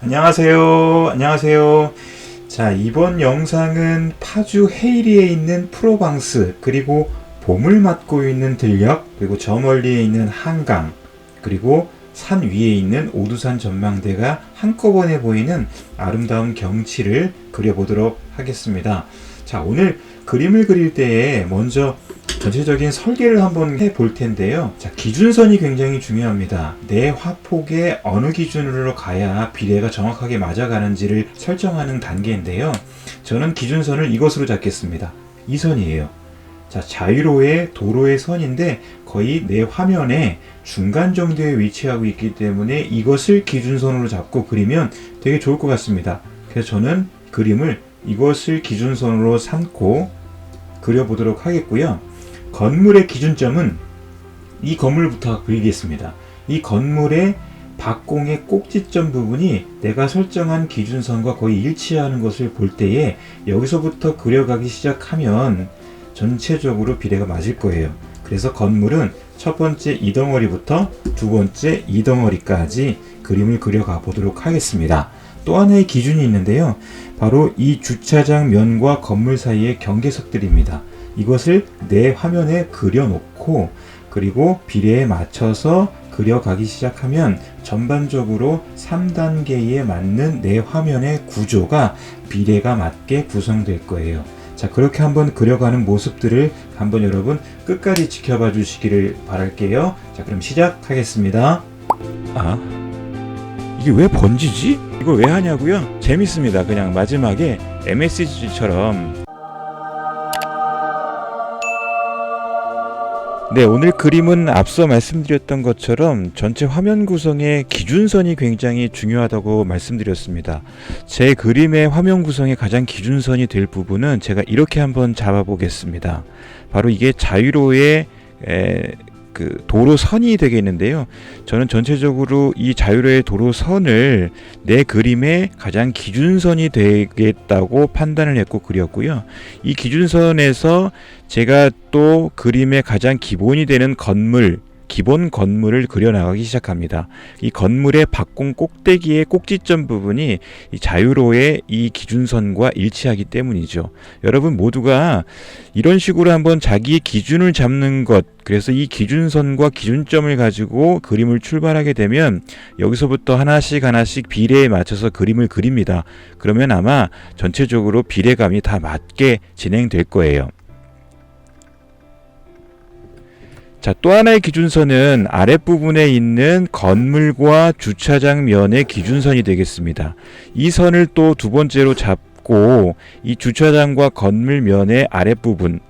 안녕하세요. 안녕하세요. 자, 이번 영상은 파주 헤이리에 있는 프로방스, 그리고 봄을 맞고 있는 들녘, 그리고 저 멀리에 있는 한강, 그리고 산 위에 있는 오두산 전망대가 한꺼번에 보이는 아름다운 경치를 그려보도록 하겠습니다. 자, 오늘 그림을 그릴 때에 먼저 전체적인 설계를 한번 해 볼 텐데요. 자, 기준선이 굉장히 중요합니다. 내 화폭에 어느 기준으로 가야 비례가 정확하게 맞아가는지를 설정하는 단계인데요. 저는 기준선을 이것으로 잡겠습니다. 이 선이에요. 자, 자유로의 도로의 선인데 거의 내 화면에 중간 정도에 위치하고 있기 때문에 이것을 기준선으로 잡고 그리면 되게 좋을 것 같습니다. 그래서 저는 그림을 이것을 기준선으로 삼고 그려보도록 하겠고요. 건물의 기준점은 이 건물부터 그리겠습니다. 이 건물의 박공의 꼭지점 부분이 내가 설정한 기준선과 거의 일치하는 것을 볼 때에 여기서부터 그려가기 시작하면 전체적으로 비례가 맞을 거예요. 그래서 건물은 첫 번째 이 덩어리부터 두 번째 이 덩어리까지 그림을 그려가 보도록 하겠습니다. 또 하나의 기준이 있는데요. 바로 이 주차장 면과 건물 사이의 경계석들입니다. 이것을 내 화면에 그려놓고 그리고 비례에 맞춰서 그려가기 시작하면 전반적으로 3단계에 맞는 내 화면의 구조가 비례가 맞게 구성될 거예요. 자, 그렇게 한번 그려가는 모습들을 한번 여러분 끝까지 지켜봐 주시기를 바랄게요. 자, 그럼 시작하겠습니다. 아, 이게 왜 번지지? 이걸 왜 하냐고요? 재밌습니다. 그냥 마지막에 MSG처럼 네, 오늘 그림은 앞서 말씀드렸던 것처럼 전체 화면 구성의 기준선이 굉장히 중요하다고 말씀드렸습니다. 제 그림의 화면 구성의 가장 기준선이 될 부분은 제가 이렇게 한번 잡아보겠습니다. 바로 이게 자유로의 에, 그 도로선이 되겠는데요. 저는 전체적으로 이 자유로의 도로선을 내 그림의 가장 기준선이 되겠다고 판단을 했고 그렸고요. 이 기준선에서 제가 또 그림의 가장 기본이 되는 건물, 기본 건물을 그려나가기 시작합니다. 이 건물의 박공 꼭대기의 꼭지점 부분이 이 자유로의 이 기준선과 일치하기 때문이죠. 여러분 모두가 이런 식으로 한번 자기의 기준을 잡는 것, 그래서 이 기준선과 기준점을 가지고 그림을 출발하게 되면 여기서부터 하나씩 하나씩 비례에 맞춰서 그림을 그립니다. 그러면 아마 전체적으로 비례감이 다 맞게 진행될 거예요. 자, 또 하나의 기준선은 아랫부분에 있는 건물과 주차장 면의 기준선이 되겠습니다. 이 선을 또 두 번째로 잡고 이 주차장과 건물 면의 아랫부분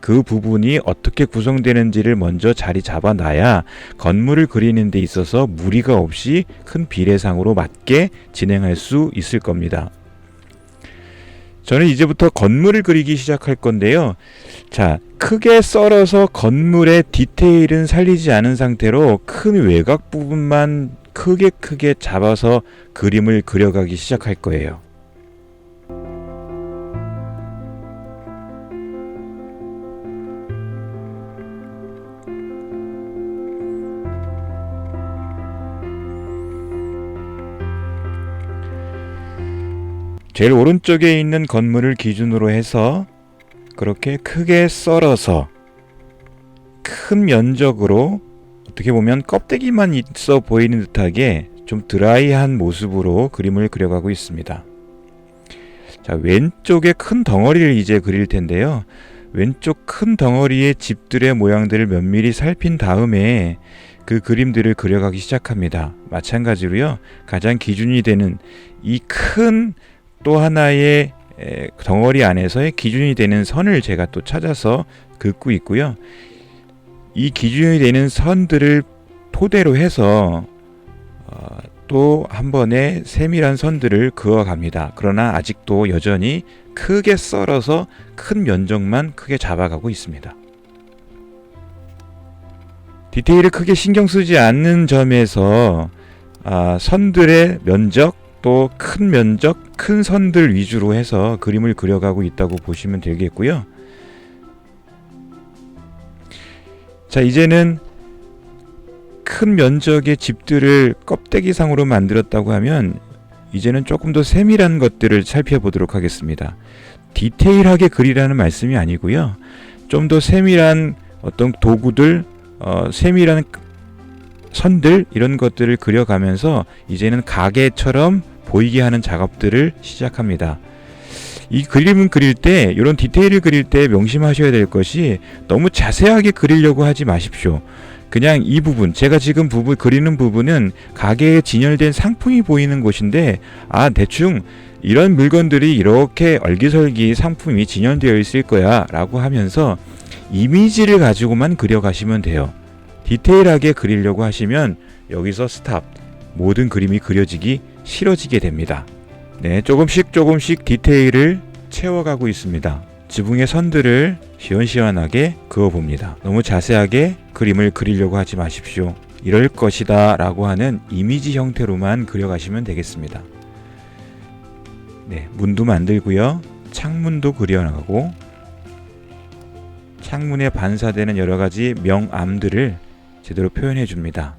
그 부분이 어떻게 구성되는지를 먼저 자리 잡아 놔야 건물을 그리는 데 있어서 무리가 없이 큰 비례상으로 맞게 진행할 수 있을 겁니다. 저는 이제부터 건물을 그리기 시작할 건데요. 자, 크게 썰어서 건물의 디테일은 살리지 않은 상태로 큰 외곽 부분만 크게 크게 잡아서 그림을 그려가기 시작할 거예요. 제일 오른쪽에 있는 건물을 기준으로 해서 그렇게 크게 썰어서 큰 면적으로 어떻게 보면 껍데기만 있어 보이는 듯하게 좀 드라이한 모습으로 그림을 그려가고 있습니다. 자, 왼쪽에 큰 덩어리를 이제 그릴 텐데요. 왼쪽 큰 덩어리의 집들의 모양들을 면밀히 살핀 다음에 그 그림들을 그려가기 시작합니다. 마찬가지로요. 가장 기준이 되는 이큰 또 하나의 덩어리 안에서의 기준이 되는 선을 제가 또 찾아서 긋고 있고요. 이 기준이 되는 선들을 토대로 해서 어, 또한 번에 세밀한 선들을 그어갑니다. 그러나 아직도 여전히 크게 썰어서 큰 면적만 크게 잡아가고 있습니다. 디테일을 크게 신경 쓰지 않는 점에서 아, 선들의 면적 또 큰 면적, 큰 선들 위주로 해서 그림을 그려가고 있다고 보시면 되겠고요. 자, 이제는 큰 면적의 집들을 껍데기상으로 만들었다고 하면 이제는 조금 더 세밀한 것들을 살펴보도록 하겠습니다. 디테일하게 그리라는 말씀이 아니고요. 좀 더 세밀한 어떤 도구들, 어, 세밀한 선들 이런 것들을 그려가면서 이제는 가게처럼 보이게 하는 작업들을 시작합니다. 이 그림을 그릴 때 이런 디테일을 그릴 때 명심하셔야 될 것이 너무 자세하게 그리려고 하지 마십시오. 그냥 이 부분 제가 지금 부분 그리는 부분은 가게에 진열된 상품이 보이는 곳인데 아 대충 이런 물건들이 이렇게 얼기설기 상품이 진열되어 있을 거야라고 하면서 이미지를 가지고만 그려가시면 돼요. 디테일하게 그리려고 하시면 여기서 스탑. 모든 그림이 그려지기 싫어지게 됩니다. 네, 조금씩 조금씩 디테일을 채워가고 있습니다. 지붕의 선들을 시원시원하게 그어봅니다. 너무 자세하게 그림을 그리려고 하지 마십시오. 이럴 것이다 라고 하는 이미지 형태로만 그려가시면 되겠습니다. 네, 문도 만들고요. 창문도 그려나가고 창문에 반사되는 여러 가지 명암들을 제대로 표현해 줍니다.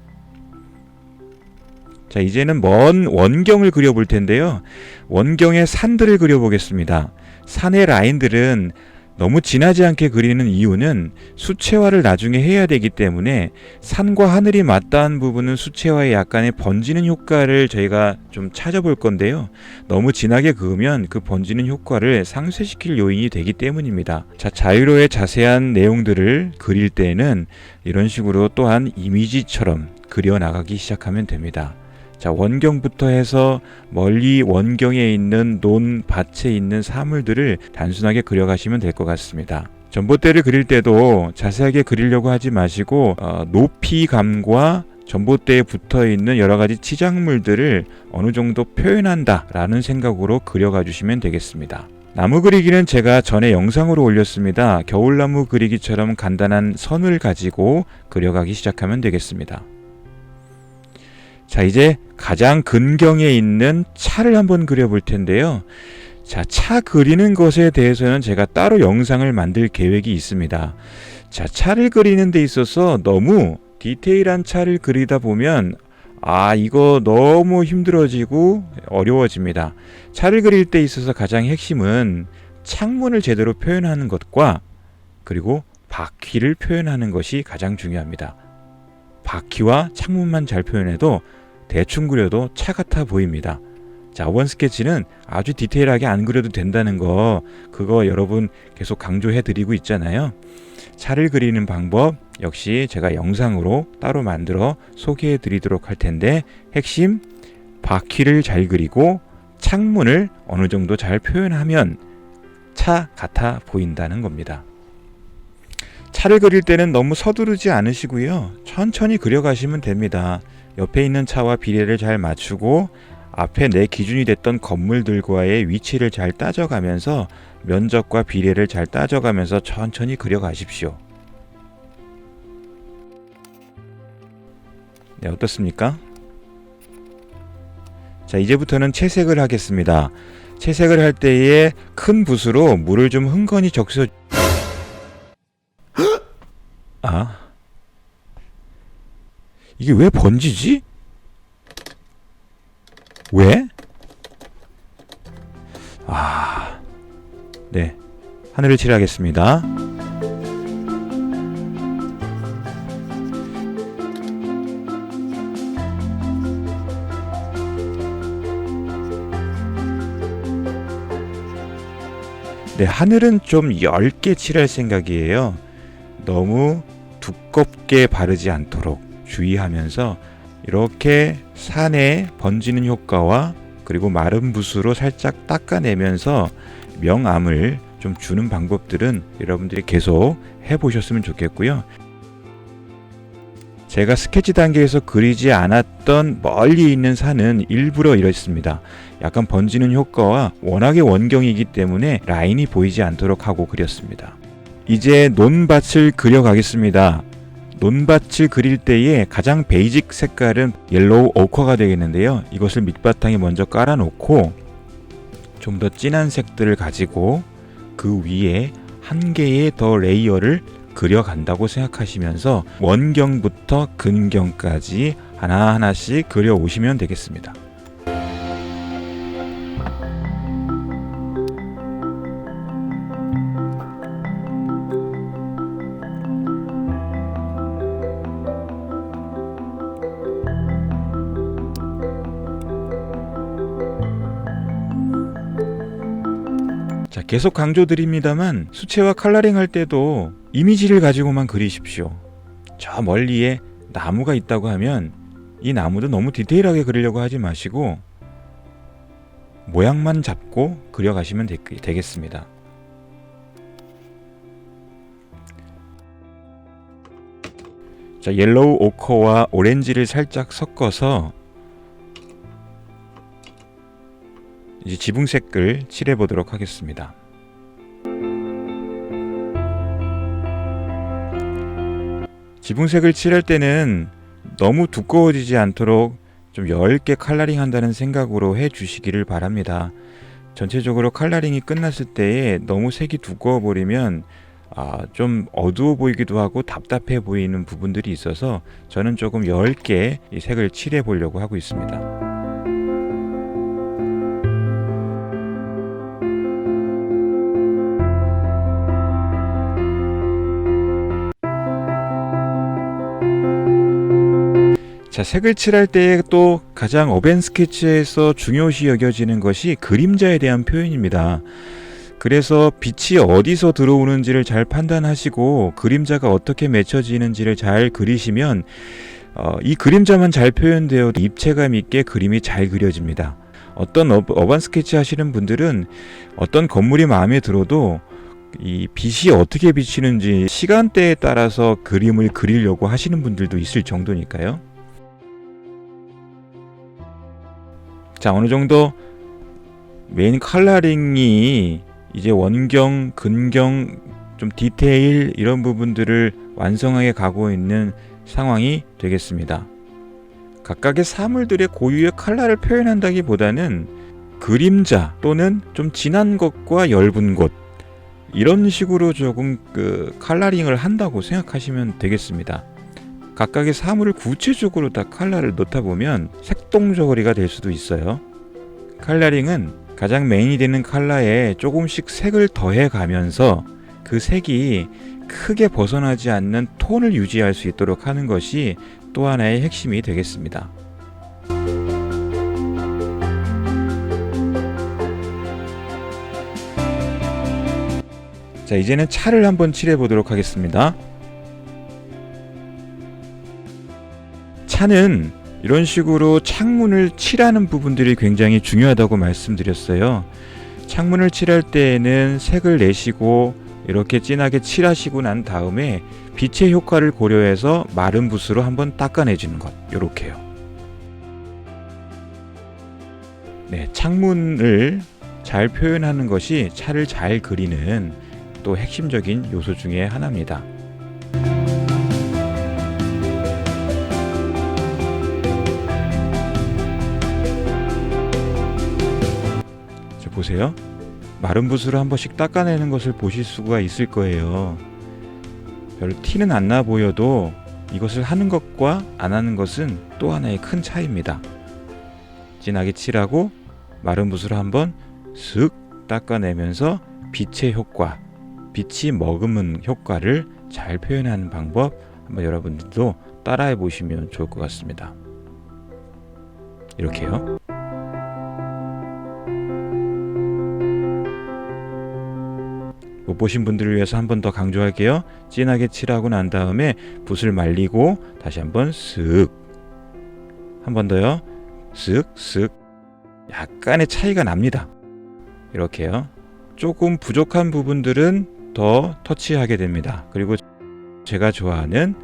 자, 이제는 먼 원경을 그려볼 텐데요. 원경의 산들을 그려보겠습니다. 산의 라인들은 너무 진하지 않게 그리는 이유는 수채화를 나중에 해야 되기 때문에 산과 하늘이 맞닿은 부분은 수채화에 약간의 번지는 효과를 저희가 좀 찾아볼 건데요. 너무 진하게 그으면 그 번지는 효과를 상쇄시킬 요인이 되기 때문입니다. 자, 자유로의 자세한 내용들을 그릴 때는 이런 식으로 또한 이미지처럼 그려 나가기 시작하면 됩니다. 자, 원경부터 해서 멀리 원경에 있는 논, 밭에 있는 사물들을 단순하게 그려가시면 될 것 같습니다. 전봇대를 그릴 때도 자세하게 그리려고 하지 마시고 어, 높이감과 전봇대에 붙어 있는 여러 가지 치장물들을 어느 정도 표현한다라는 생각으로 그려가 주시면 되겠습니다. 나무 그리기는 제가 전에 영상으로 올렸습니다. 겨울나무 그리기처럼 간단한 선을 가지고 그려가기 시작하면 되겠습니다. 자, 이제 가장 근경에 있는 차를 한번 그려볼 텐데요. 자, 차 그리는 것에 대해서는 제가 따로 영상을 만들 계획이 있습니다. 자, 차를 그리는 데 있어서 너무 디테일한 차를 그리다 보면 아, 이거 너무 힘들어지고 어려워집니다. 차를 그릴 때 있어서 가장 핵심은 창문을 제대로 표현하는 것과 그리고 바퀴를 표현하는 것이 가장 중요합니다. 바퀴와 창문만 잘 표현해도 대충 그려도 차 같아 보입니다. 자, 원 스케치는 아주 디테일하게 안 그려도 된다는 거, 그거 여러분 계속 강조해 드리고 있잖아요. 차를 그리는 방법 역시 제가 영상으로 따로 만들어 소개해 드리도록 할 텐데, 핵심, 바퀴를 잘 그리고 창문을 어느 정도 잘 표현하면 차 같아 보인다는 겁니다. 차를 그릴 때는 너무 서두르지 않으시고요. 천천히 그려가시면 됩니다. 옆에 있는 차와 비례를 잘 맞추고 앞에 내 기준이 됐던 건물들과의 위치를 잘 따져가면서 면적과 비례를 잘 따져가면서 천천히 그려가십시오. 네, 어떻습니까? 자, 이제부터는 채색을 하겠습니다. 채색을 할 때에 큰 붓으로 물을 좀 흥건히 적셔 이게 왜 번지지? 왜? 아, 네. 하늘을 칠하겠습니다. 네, 하늘은 좀 얇게 칠할 생각이에요. 너무 두껍게 바르지 않도록 주의하면서 이렇게 산에 번지는 효과와 그리고 마른 붓으로 살짝 닦아내면서 명암을 좀 주는 방법들은 여러분들이 계속 해보셨으면 좋겠고요. 제가 스케치 단계에서 그리지 않았던 멀리 있는 산은 일부러 이렇습니다. 약간 번지는 효과와 워낙에 원경이기 때문에 라인이 보이지 않도록 하고 그렸습니다. 이제 논밭을 그려가겠습니다. 논밭을 그릴 때에 가장 베이직 색깔은 옐로우 오커가 되겠는데요. 이것을 밑바탕에 먼저 깔아놓고 좀 더 진한 색들을 가지고 그 위에 한 개의 더 레이어를 그려간다고 생각하시면서 원경부터 근경까지 하나하나씩 그려 오시면 되겠습니다. 계속 강조드립니다만 수채화 컬러링 할 때도 이미지를 가지고만 그리십시오. 저 멀리에 나무가 있다고 하면 이 나무도 너무 디테일하게 그리려고 하지 마시고 모양만 잡고 그려가시면 되, 되겠습니다. 자, 옐로우 오커와 오렌지를 살짝 섞어서 이제 지붕색을 칠해 보도록 하겠습니다. 지붕색을 칠할 때는 너무 두꺼워지지 않도록 좀 얇게 칼라링 한다는 생각으로 해 주시기를 바랍니다. 전체적으로 칼라링이 끝났을 때에 너무 색이 두꺼워 버리면 아, 좀 어두워 보이기도 하고 답답해 보이는 부분들이 있어서 저는 조금 얇게 이 색을 칠해 보려고 하고 있습니다. 자, 색을 칠할 때또 가장 어벤 스케치에서 중요시 여겨지는 것이 그림자에 대한 표현입니다. 그래서 빛이 어디서 들어오는지를 잘 판단하시고 그림자가 어떻게 맺혀지는지를 잘 그리시면 어, 이 그림자만 잘 표현되어도 입체감 있게 그림이 잘 그려집니다. 어떤 어, 어반 스케치 하시는 분들은 어떤 건물이 마음에 들어도 이 빛이 어떻게 비치는지 시간대에 따라서 그림을 그리려고 하시는 분들도 있을 정도니까요. 자, 어느 정도 메인 컬러링이 이제 원경, 근경, 좀 디테일 이런 부분들을 완성하게 가고 있는 상황이 되겠습니다. 각각의 사물들의 고유의 컬러를 표현한다기보다는 그림자 또는 좀 진한 것과 엷은 곳 이런 식으로 조금 그 컬러링을 한다고 생각하시면 되겠습니다. 각각의 사물을 구체적으로 다 컬러를 넣다 보면 색동저고리가 될 수도 있어요. 컬러링은 가장 메인이 되는 컬러에 조금씩 색을 더해 가면서 그 색이 크게 벗어나지 않는 톤을 유지할 수 있도록 하는 것이 또 하나의 핵심이 되겠습니다. 자, 이제는 차를 한번 칠해 보도록 하겠습니다. 차는 이런 식으로 창문을 칠하는 부분들이 굉장히 중요하다고 말씀드렸어요. 창문을 칠할 때에는 색을 내시고 이렇게 진하게 칠하시고 난 다음에 빛의 효과를 고려해서 마른 붓으로 한번 닦아내주는 것. 요렇게요. 네, 창문을 잘 표현하는 것이 차를 잘 그리는 또 핵심적인 요소 중에 하나입니다. 보세요. 마른 붓으로 한 번씩 닦아내는 것을 보실 수가 있을 거예요. 별로 티는 안 나 보여도 이것을 하는 것과 안 하는 것은 또 하나의 큰 차이입니다. 진하게 칠하고 마른 붓으로 한번 슥 닦아내면서 빛의 효과, 빛이 머금은 효과를 잘 표현하는 방법 한번 여러분들도 따라해 보시면 좋을 것 같습니다. 이렇게요. 보신 분들을 위해서 한 번 더 강조할게요. 진하게 칠하고 난 다음에 붓을 말리고 다시 한번 쓱. 한 번 더요. 쓱, 쓱. 약간의 차이가 납니다. 이렇게요. 조금 부족한 부분들은 더 터치하게 됩니다. 그리고 제가 좋아하는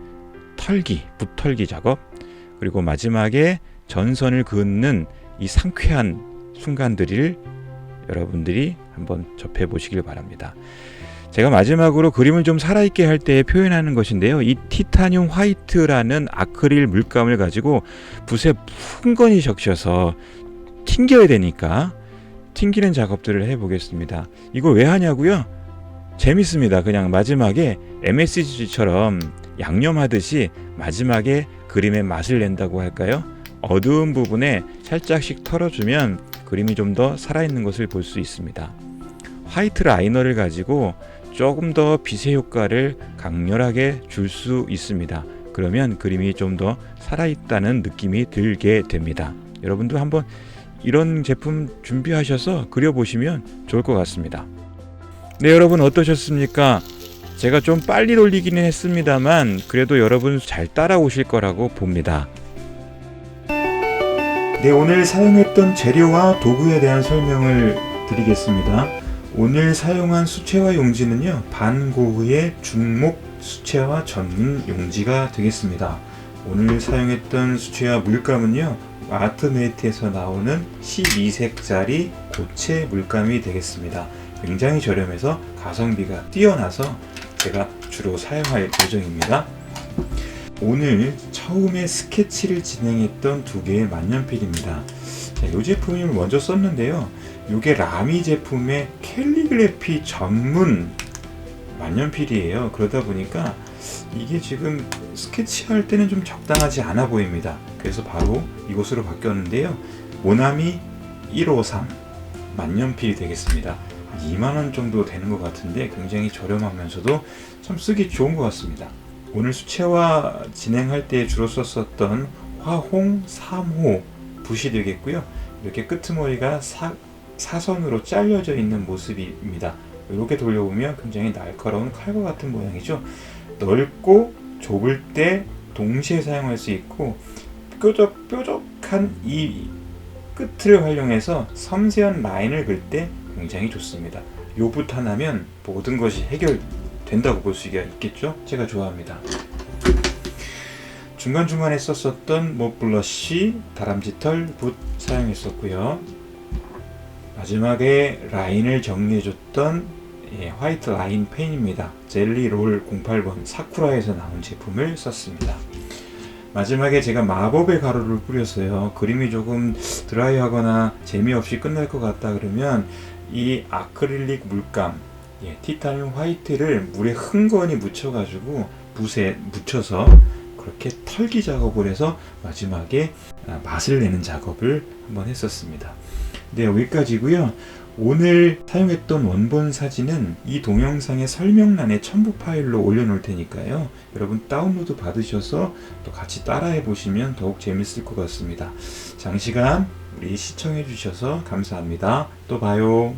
털기, 붓털기 작업. 그리고 마지막에 전선을 긋는 이 상쾌한 순간들을 여러분들이 한번 접해 보시길 바랍니다. 제가 마지막으로 그림을 좀 살아있게 할 때 표현하는 것인데요. 이 티타늄 화이트라는 아크릴 물감을 가지고 붓에 풍건히 적셔서 튕겨야 되니까 튕기는 작업들을 해보겠습니다. 이걸 왜 하냐고요? 재밌습니다. 그냥 마지막에 MSG처럼 양념하듯이 마지막에 그림의 맛을 낸다고 할까요? 어두운 부분에 살짝씩 털어주면 그림이 좀 더 살아있는 것을 볼 수 있습니다. 화이트 라이너를 가지고 조금 더 빛의 효과를 강렬하게 줄 수 있습니다. 그러면 그림이 좀 더 살아있다는 느낌이 들게 됩니다. 여러분도 한번 이런 제품 준비하셔서 그려보시면 좋을 것 같습니다. 네, 여러분 어떠셨습니까? 제가 좀 빨리 돌리기는 했습니다만 그래도 여러분 잘 따라오실 거라고 봅니다. 네, 오늘 사용했던 재료와 도구에 대한 설명을 드리겠습니다. 오늘 사용한 수채화 용지는요, 반고흐의 중목 수채화 전문 용지가 되겠습니다. 오늘 사용했던 수채화 물감은요, 아트메이트에서 나오는 12색짜리 고체 물감이 되겠습니다. 굉장히 저렴해서 가성비가 뛰어나서 제가 주로 사용할 예정입니다. 오늘 처음에 스케치를 진행했던 두 개의 만년필입니다. 자, 이 제품을 먼저 썼는데요. 이게 라미 제품의 캘리그래피 전문 만년필이에요. 그러다 보니까 이게 지금 스케치할 때는 좀 적당하지 않아 보입니다. 그래서 바로 이곳으로 바뀌었는데요. 모나미 153 만년필이 되겠습니다. 2만원 정도 되는 것 같은데 굉장히 저렴하면서도 참 쓰기 좋은 것 같습니다. 오늘 수채화 진행할 때 주로 썼었던 화홍 3호 붓이 되겠고요. 이렇게 끄트머리가 사, 사선으로 잘려져 있는 모습입니다. 이렇게 돌려보면 굉장히 날카로운 칼과 같은 모양이죠. 넓고 좁을 때 동시에 사용할 수 있고 뾰족, 뾰족한 이 끝을 활용해서 섬세한 라인을 그릴 때 굉장히 좋습니다. 요붓 하나면 모든 것이 해결된다고 볼 수가 있겠죠? 제가 좋아합니다. 중간중간에 썼었던 뭐 블러쉬, 다람쥐털 붓 사용했었고요. 마지막에 라인을 정리해줬던 예, 화이트 라인 펜입니다. 젤리 롤 08번 사쿠라에서 나온 제품을 썼습니다. 마지막에 제가 마법의 가루를 뿌렸어요. 그림이 조금 드라이하거나 재미없이 끝날 것 같다 그러면 이 아크릴릭 물감, 예, 티타늄 화이트를 물에 흥건히 묻혀가지고 붓에 묻혀서 그렇게 털기 작업을 해서 마지막에 아, 맛을 내는 작업을 한번 했었습니다. 네, 여기까지고요. 오늘 사용했던 원본 사진은 이 동영상의 설명란에 첨부 파일로 올려놓을 테니까요. 여러분 다운로드 받으셔서 또 같이 따라해 보시면 더욱 재밌을 것 같습니다. 장시간 우리 시청해 주셔서 감사합니다. 또 봐요.